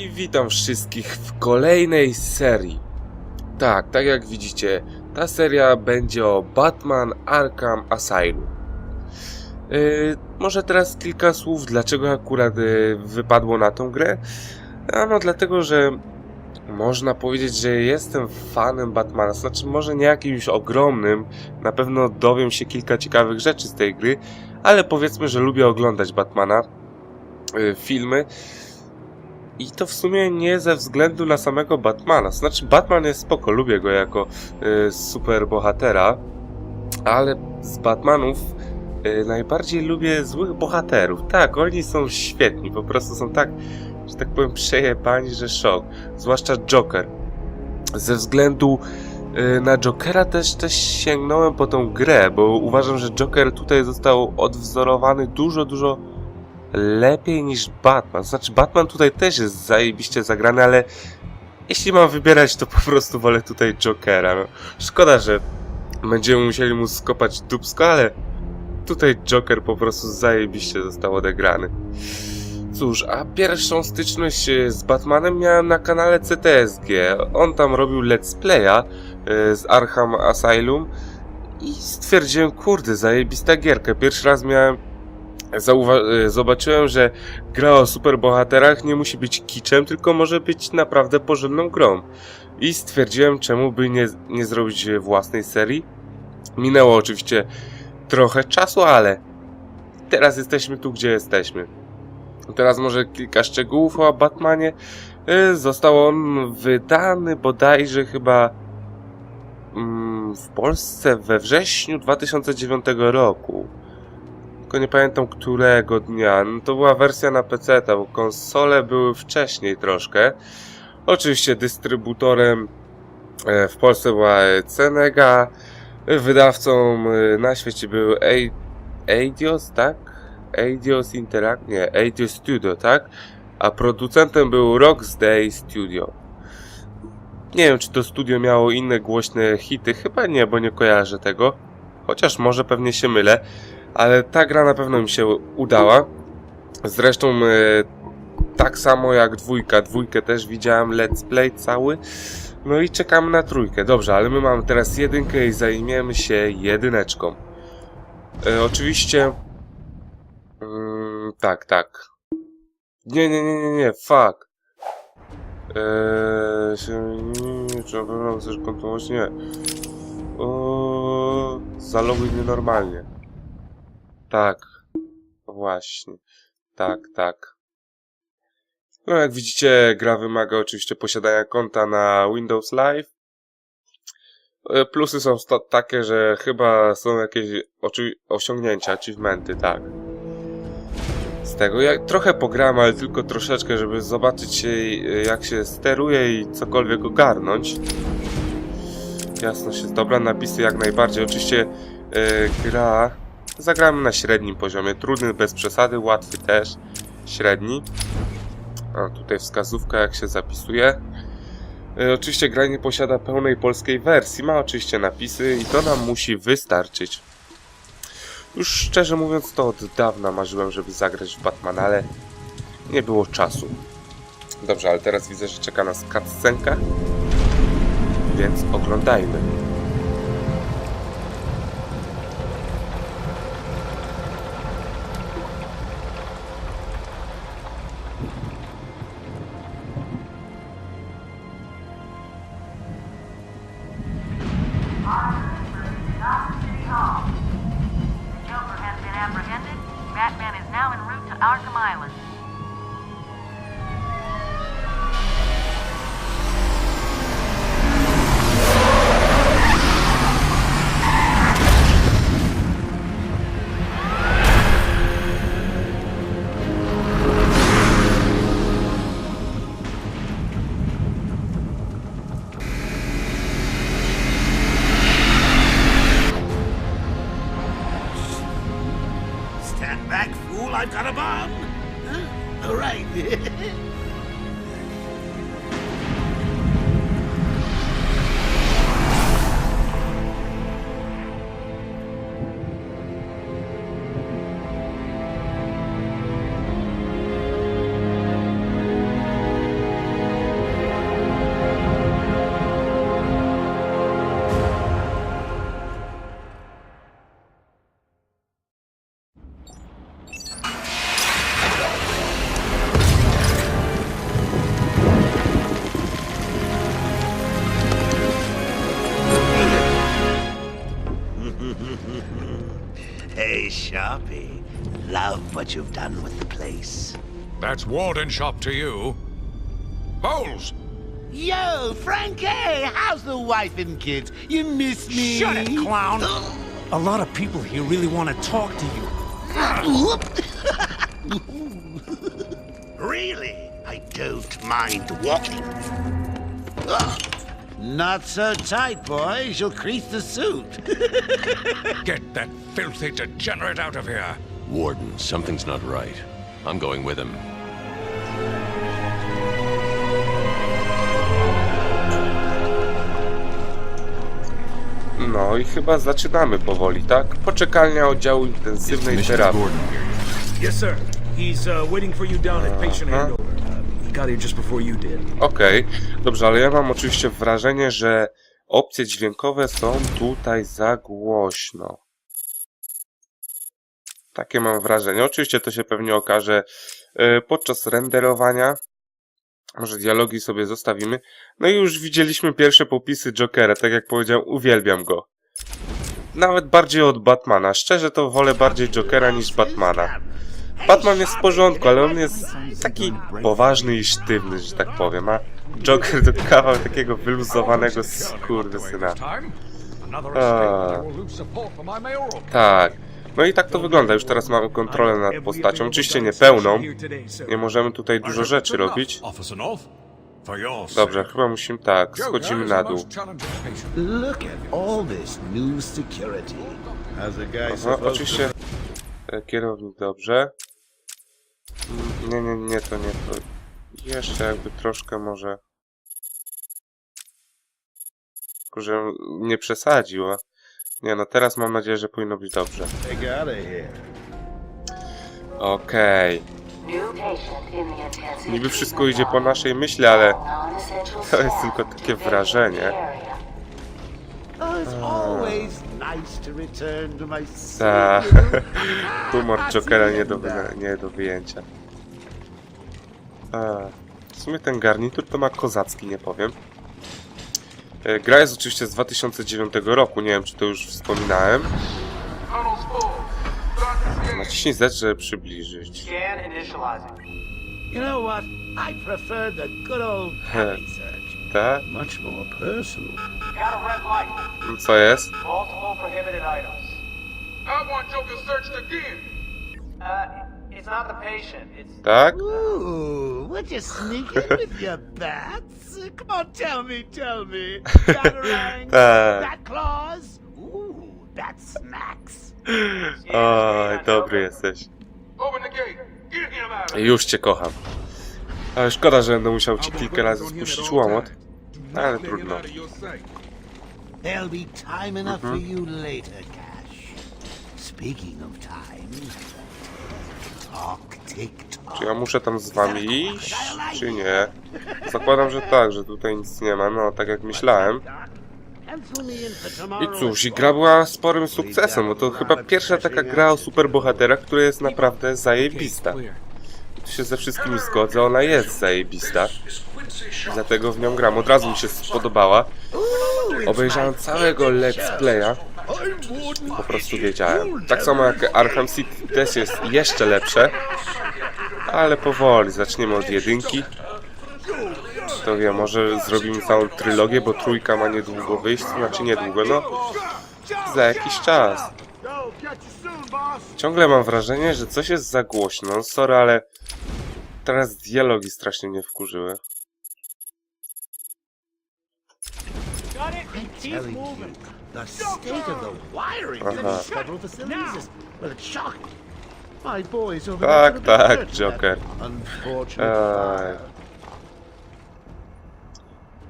i witam wszystkich w kolejnej serii. Tak, tak jak widzicie, ta seria będzie o Batman Arkham Asylum. Yy, może teraz kilka słów, dlaczego akurat yy, wypadło na tą grę? Ano dlatego, że można powiedzieć, że jestem fanem Batmana, znaczy może nie jakimś ogromnym, na pewno dowiem się kilka ciekawych rzeczy z tej gry, ale powiedzmy, że lubię oglądać Batmana, yy, filmy. I to w sumie nie ze względu na samego Batmana. Znaczy, Batman jest spoko, lubię go jako y, super bohatera, ale z Batmanów y, najbardziej lubię złych bohaterów. Tak, oni są świetni, po prostu są tak, że tak powiem, przejebani, że szok. Zwłaszcza Joker. Ze względu y, na Jokera też, też sięgnąłem po tą grę, bo uważam, że Joker tutaj został odwzorowany dużo, dużo lepiej niż Batman. Znaczy, Batman tutaj też jest zajebiście zagrany, ale jeśli mam wybierać, to po prostu wolę tutaj Jokera. No, szkoda, że będziemy musieli mu skopać dupsko, ale tutaj Joker po prostu zajebiście został odegrany. Cóż, a pierwszą styczność e, z Batmanem miałem na kanale CTSG. On tam robił let's playa e, z Arkham Asylum i stwierdziłem, kurde, zajebista gierka. Pierwszy raz miałem zauwa- e, zobaczyłem, że gra o superbohaterach nie musi być kiczem, tylko może być naprawdę porządną grą. I stwierdziłem, czemu by nie, nie zrobić własnej serii. Minęło oczywiście trochę czasu, ale teraz jesteśmy tu, gdzie jesteśmy. Teraz może kilka szczegółów o Batmanie. E, Został on wydany bodajże chyba mm, w Polsce we wrześniu 2009 roku tylko nie pamiętam którego dnia. No to była wersja na PC, bo konsole były wcześniej troszkę. Oczywiście dystrybutorem e, w Polsce była Cenega, wydawcą e, na świecie był Ei- Eidos, tak? Eidos Interact, nie, Eidos Studio, tak? A producentem był Rocksteady Studio. Nie wiem, czy to studio miało inne głośne hity, chyba nie, bo nie kojarzę tego. Chociaż może pewnie się mylę ale ta gra na pewno mi się udała. Zresztą e, tak samo jak dwójka, dwójkę też widziałem let's play cały. No i czekamy na trójkę. Dobrze, ale my mamy teraz jedynkę i zajmiemy się jedyneczką. E, oczywiście... Mm, tak, tak. Nie, nie, nie, nie, nie, fuck. Eee, się, nie, czy na pewno kontynuować? Nie. O, zaloguj nienormalnie. Tak. Właśnie. Tak, tak. No jak widzicie, gra wymaga oczywiście posiadania konta na Windows Live. E, Plusy są takie, że chyba są jakieś osiągnięcia, achievementy, tak. Z tego ja trochę pogram, ale tylko troszeczkę, żeby zobaczyć e, jak się steruje i cokolwiek ogarnąć. Jasność jest dobra, napisy jak najbardziej. Oczywiście e, gra Zagramy na średnim poziomie. Trudny bez przesady, łatwy też. Średni. A tutaj wskazówka jak się zapisuje. E, oczywiście gra nie posiada pełnej polskiej wersji. Ma oczywiście napisy i to nam musi wystarczyć. Już szczerze mówiąc to od dawna marzyłem, żeby zagrać w Batman, ale nie było czasu. Dobrze, ale teraz widzę, że czeka nas cutscenka. Więc oglądajmy. right. Hey, Sharpie. Love what you've done with the place. That's Warden Shop to you. Bowles! Yo, Frankie, how's the wife and kids? You miss me? Shut it, clown! A lot of people here really want to talk to you. really? I don't mind walking. Ah. Not so tight, boy. She'll crease the suit. Get that filthy degenerate out of here! Warden, something's not right. I'm going with him. No i chyba zaczynamy powoli, tak? Poczekalnia oddziału intensywnej terapii. Yes, sir. He's uh, waiting for you down at patient Uh-huh. Okej, dobrze, ale ja mam oczywiście wrażenie, że opcje dźwiękowe są tutaj za głośno. Takie mam wrażenie. Oczywiście to się pewnie okaże e, podczas renderowania. Może dialogi sobie zostawimy. No i już widzieliśmy pierwsze popisy Jokera. Tak jak powiedziałem, uwielbiam go. Nawet bardziej od Batmana. Szczerze to wolę bardziej Jokera niż Batmana. Batman jest w porządku, ale on jest taki poważny i sztywny, że tak powiem, a Joker to kawał takiego wyluzowanego skurwysyna. A. Tak. No i tak to wygląda. Już teraz mamy kontrolę nad postacią. Oczywiście nie pełną. Nie możemy tutaj dużo rzeczy robić. Dobrze, chyba musimy tak. Schodzimy na dół. Aha, oczywiście e, kierownik dobrze. Nie, nie, nie, to nie to. Jeszcze jakby troszkę może. Tylko, że nie przesadził. a- Nie no, teraz mam nadzieję, że powinno być dobrze. Okej. Intensive Niby wszystko idzie po naszej myśli, ale to jest tylko takie wrażenie. Oh, Ta. humor Jokera nie do, nie do wyjęcia. A, w sumie ten garnitur to ma kozacki, nie powiem. E, Gra jest oczywiście z 2009 roku, nie wiem czy to już wspominałem. Naciśnij Z, żeby przybliżyć. You know what? I prefer the good old. Tak? Much more personal. Got a red light. Co jest? Multiple prohibited items. I want Joker searched again! Uh, it's not the patient. It's Tak? Ooh, would you sneak in with your bats? Come on, tell me, tell me. Batarangs, Tak. bat claws? Ooh, bat smacks. Oj, dobry jesteś. Open the gate! Get him out of Już cię kocham. Ale szkoda, że będę musiał ci kilka razy spuścić łomot. Ale trudno. There'll be time enough for you later, Cash. Speaking of time, talk tick-tock. Czy ja muszę tam z wami iść, czy nie? Zakładam, że tak, że tutaj nic nie ma, no tak jak myślałem. I cóż, i gra była sporym sukcesem, bo to chyba pierwsza taka gra o superbohaterach, która jest naprawdę zajebista. Tu się ze wszystkimi zgodzę, ona jest zajebista. Dlatego w nią gram, od razu mi się spodobała. Obejrzałem całego let's playa, po prostu wiedziałem. Tak samo jak Arkham City też jest jeszcze lepsze, ale powoli, zaczniemy od jedynki. Kto wie, może zrobimy całą trylogię, bo trójka ma niedługo wyjść, to znaczy niedługo, no za jakiś czas. Ciągle mam wrażenie, że coś jest za głośno. No, Sorry, ale teraz dialogi strasznie mnie wkurzyły. telling you, the state of the wiring in Uh-huh. these federal facilities is, well, it's shocking. My boys over Tak, there could have tak, been hurt in Joker. that Unfortunate Eee. fire.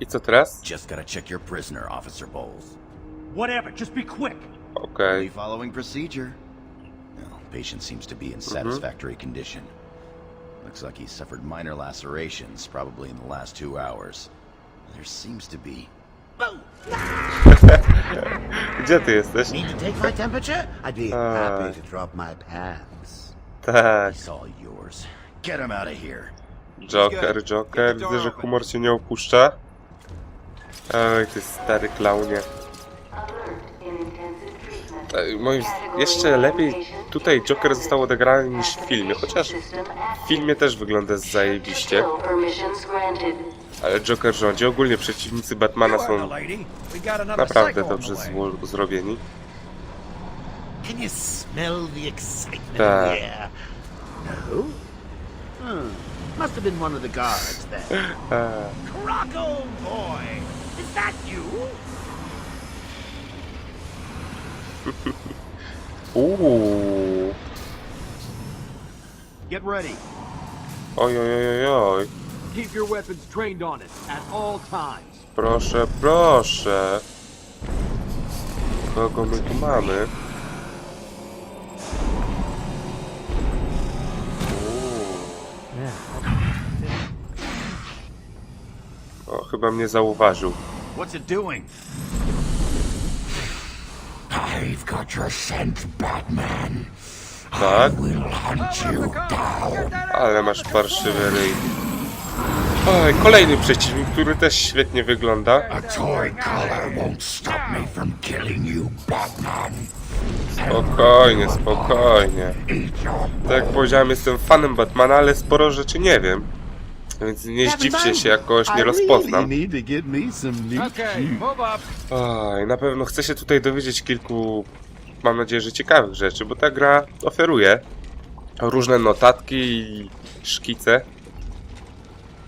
I co teraz? Just gotta check your prisoner, Officer Bowles. Whatever, just be quick. Okej. Be following procedure. Well, patient seems to be in satisfactory condition. Looks like he suffered minor lacerations, probably in the last two hours. There seems to be. Gdzie ty jesteś? Need to take my temperature? I'd be happy to drop my pants. Tak, It's all yours. Get him out of here. Joker, Joker. Widzę, że humor cię nie opuszcza. Oj, ty stary klaunie. Moim, jeszcze lepiej tutaj Joker został odegrany niż w filmie, chociaż w filmie też wygląda zajebiście, ale Joker rządzi. Ogólnie przeciwnicy Batmana są naprawdę dobrze zrobieni. Tak. No? Hmm. Must have been one of the guards then. Croc, old boy! Is that you? Uuu, Get ready. oj, oj, oj, oj. Keep your weapons trained on it at all times. Proszę, proszę. Kogo my tu mamy? O, chyba mnie zauważył. What's it doing? I've got your scent, Batman. Tak? Will hunt you down. Ale masz parszywy ryj. Oj, kolejny przeciwnik, który też świetnie wygląda. A toy collar won't stop me from killing you, Batman. Spokojnie, spokojnie. Tak jak powiedziałem, jestem fanem Batmana, ale sporo rzeczy nie wiem. Więc nie zdziwcie się, jak kogoś nie rozpoznam. Oj, na pewno chcę się tutaj dowiedzieć kilku, mam nadzieję, że ciekawych rzeczy, bo ta gra oferuje różne notatki i szkice.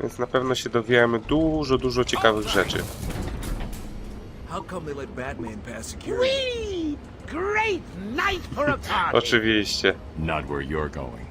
Więc na pewno się dowiemy dużo, dużo ciekawych rzeczy. How come they let Batman pass security? Sweet! Great night for a party! Oczywiście. Not where you're going.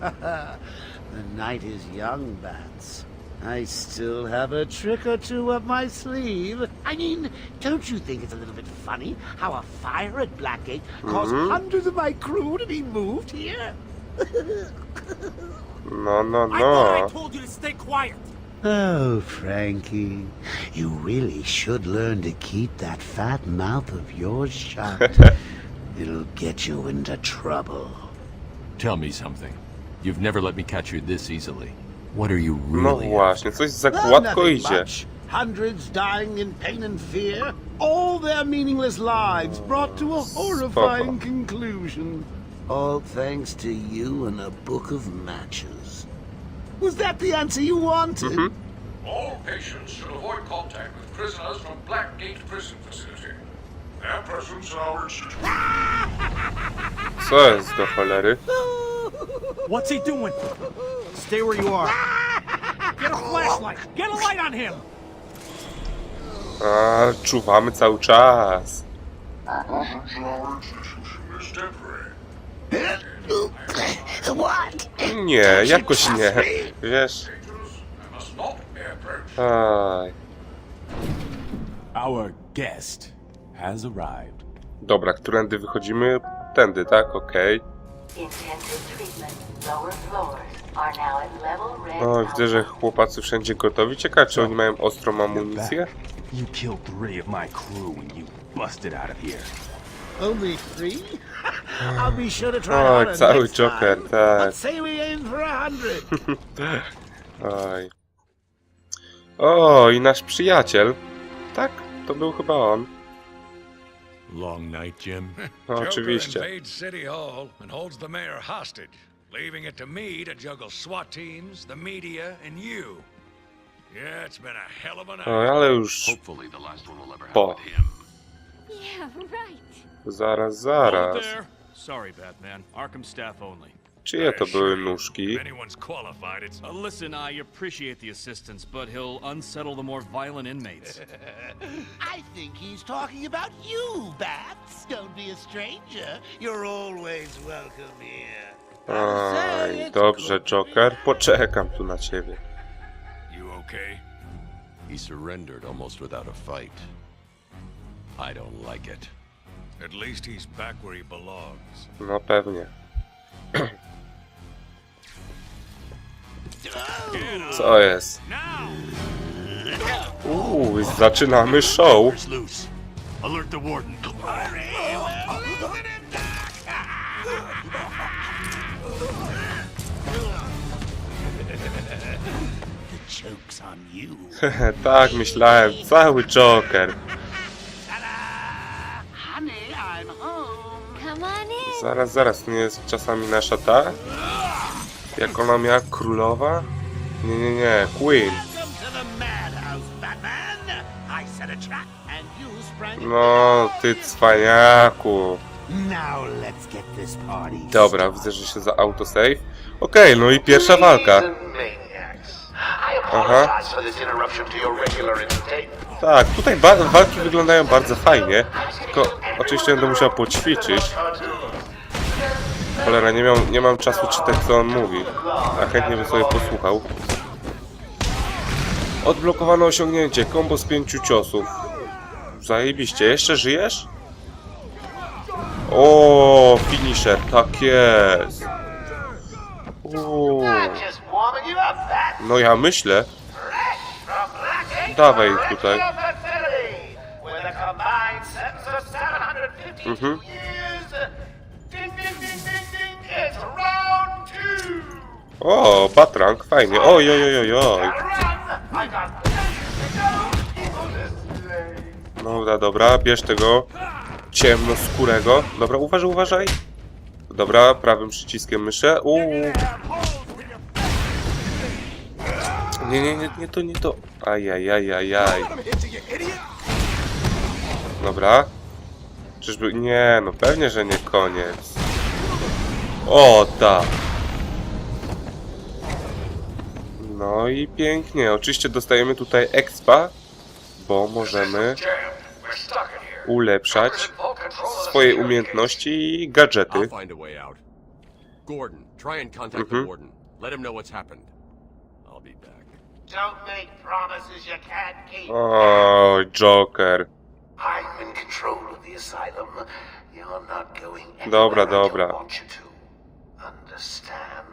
the night is young, Bats. I still have a trick or two up my sleeve. I mean, don't you think it's a little bit funny how a fire at Blackgate caused hundreds of my crew to be moved here? No, no, thought I quiet. Oh, Frankie, you really should learn to keep that fat mouth of yours shut. It'll get you into trouble. Tell me something. You've never let me catch you this easily. What are you No really właśnie, coś za Well, gładko nothing idzie. much. Hundreds dying in pain and fear. All their meaningless lives brought to a horrifying conclusion. All thanks to you and a book of matches. Was that the answer you wanted? All patients should avoid contact with prisoners from Blackgate Prison Facility. Their presence in our institution. Co jest do cholery? What's he doing? Stay where you are. Get a flashlight. Get a light on him. A, czuwamy cały czas. Presence in our institution is temporary. What? Nie, jakoś nie. Wiesz? Aj. Our guest has arrived. Dobra, którędy wychodzimy? Tędy, tak? Okej. Red. No, widzę, że chłopacy wszędzie gotowi. Ciekawe, czy oni mają ostrą amunicję? You killed three of my crew when you busted out of here. Only three? I'll be hmm. sure to try oh, harder cały next Joker, time. Uh, tak. Let's say we aim for a hundred. Oj. O, i nasz przyjaciel. Tak? To był chyba on. Long night, Jim? No, Joker oczywiście. invades City Hall and holds the mayor hostage, leaving it to me to juggle SWAT teams, the media, and you. Yeah, it's been a hell of a night. Oj, ale już Hopefully the last one will ever Po. happen to him. Yeah, right. Zaraz, zaraz. Sorry, Batman. Arkham staff only. Czyje to były nóżki? Anyone's qualified, it's Uh, listen, I appreciate the assistance, but he'll unsettle the more violent inmates. I think he's talking about you, Bats. Don't be a stranger. You're always welcome here. Oj, dobrze, Joker. Poczekam tu na ciebie. you okay? He surrendered almost without a fight. I don't like it. At least he's back where he belongs. No pewnie. Co jest? Uuu, zaczynamy show. Alert the warden. Tak, myślałem. Cały Joker. Zaraz, zaraz, to nie jest czasami nasza ta? Jak ona miała królowa? Nie, nie, nie, Queen. No, ty cwaniaku. Dobra, widzę, że się za autosave. Okej, no i pierwsza walka. Aha. Tak, tutaj walki wyglądają bardzo fajnie, tylko oczywiście będę musiał poćwiczyć. Cholera, nie, miał, nie mam czasu czytać co on mówi, a chętnie bym sobie posłuchał. Odblokowano osiągnięcie, kombo z pięciu ciosów. Zajebiście, jeszcze żyjesz? O, finisher, tak jest. Uuu. No ja myślę. Dawaj tutaj. Mhm. O, Batrang, fajnie. Oj, oj, oj, oj, oj. Dobra, dobra, bierz tego ciemnoskórego. Dobra, uważaj, uważaj. Dobra, prawym przyciskiem myszę. Uuu. Nie, nie, nie, nie to, nie to. Ajajajajaj. Dobra. Czyżby... Nie, no pewnie, że nie koniec. O, tak. No i pięknie. Oczywiście dostajemy tutaj expa, bo możemy ulepszać swoje umiejętności i gadżety. Gordon, try and contact the Mhm. warden. Let him know what's happened. I'll be back. Don't make promises you can't keep. O, Joker. I'm in control of the asylum. You're not going anywhere Dobra, I don't dobra. want you to. Understand?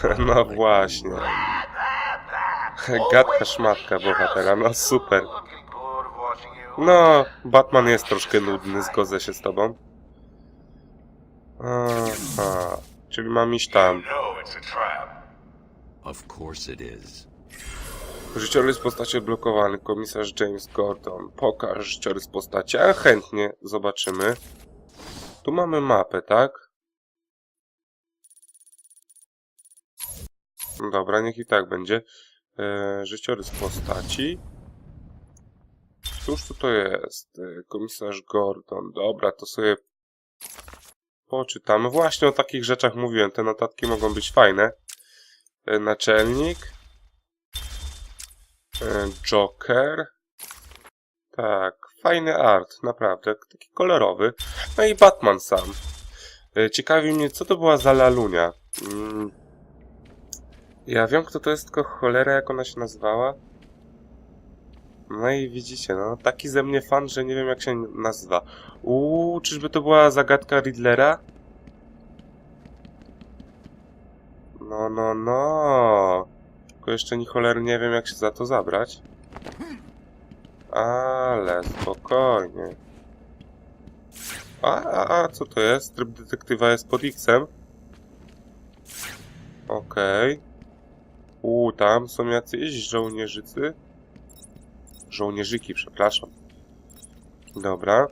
No właśnie. Gadka szmatka bohatera, no super. No, Batman jest troszkę nudny, zgodzę się z tobą. Aha, czyli mam iść tam. Of course it is. Życiorys postaci odblokowany, komisarz James Gordon. Pokaż życiorys postaci, a chętnie zobaczymy. Tu mamy mapę, tak? Dobra, niech i tak będzie. E, życiorys postaci. Cóż tu to jest? E, komisarz Gordon. Dobra, to sobie poczytamy. Właśnie o takich rzeczach mówiłem. Te notatki mogą być fajne. E, naczelnik. E, Joker. Tak, fajny art, naprawdę, taki kolorowy. No i Batman sam. Ciekawi mnie, co to była za lalunia. Mm. Ja wiem, kto to jest, tylko cholera, jak ona się nazywała. No i widzicie, no, taki ze mnie fan, że nie wiem, jak się nazywa. Uuu, czyżby to była zagadka Riddlera? No, no, no. Tylko jeszcze ni cholery nie wiem, jak się za to zabrać. Ale spokojnie. A, a, a, co to jest? Tryb detektywa jest pod X-em. Okej. U, tam są jacyś żołnierzycy. Żołnierzyki, przepraszam. Dobra.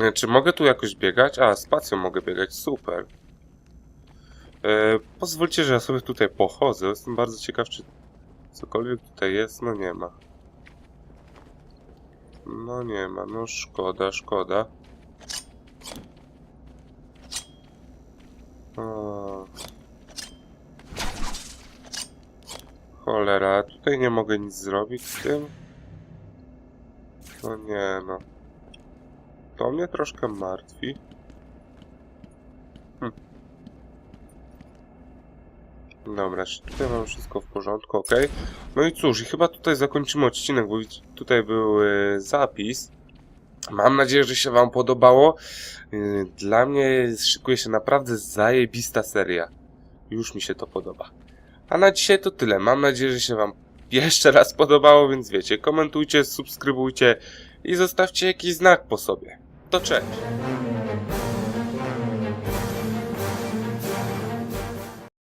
E, Czy mogę tu jakoś biegać? A, spacją mogę biegać, super. E, pozwólcie, że ja sobie tutaj pochodzę. Jestem bardzo ciekaw, czy cokolwiek tutaj jest. No nie ma. No nie ma, no szkoda, szkoda. O. Cholera, tutaj nie mogę nic zrobić z tym. No nie no. To mnie troszkę martwi. Hm. Dobra, tutaj mam wszystko w porządku, ok. No i cóż, i chyba tutaj zakończymy odcinek, bo tutaj był y, zapis. Mam nadzieję, że się wam podobało. Y, Dla mnie szykuje się naprawdę zajebista seria. Już mi się to podoba. A na dzisiaj to tyle. Mam nadzieję, że się wam jeszcze raz podobało, więc wiecie, komentujcie, subskrybujcie i zostawcie jakiś znak po sobie. To cześć!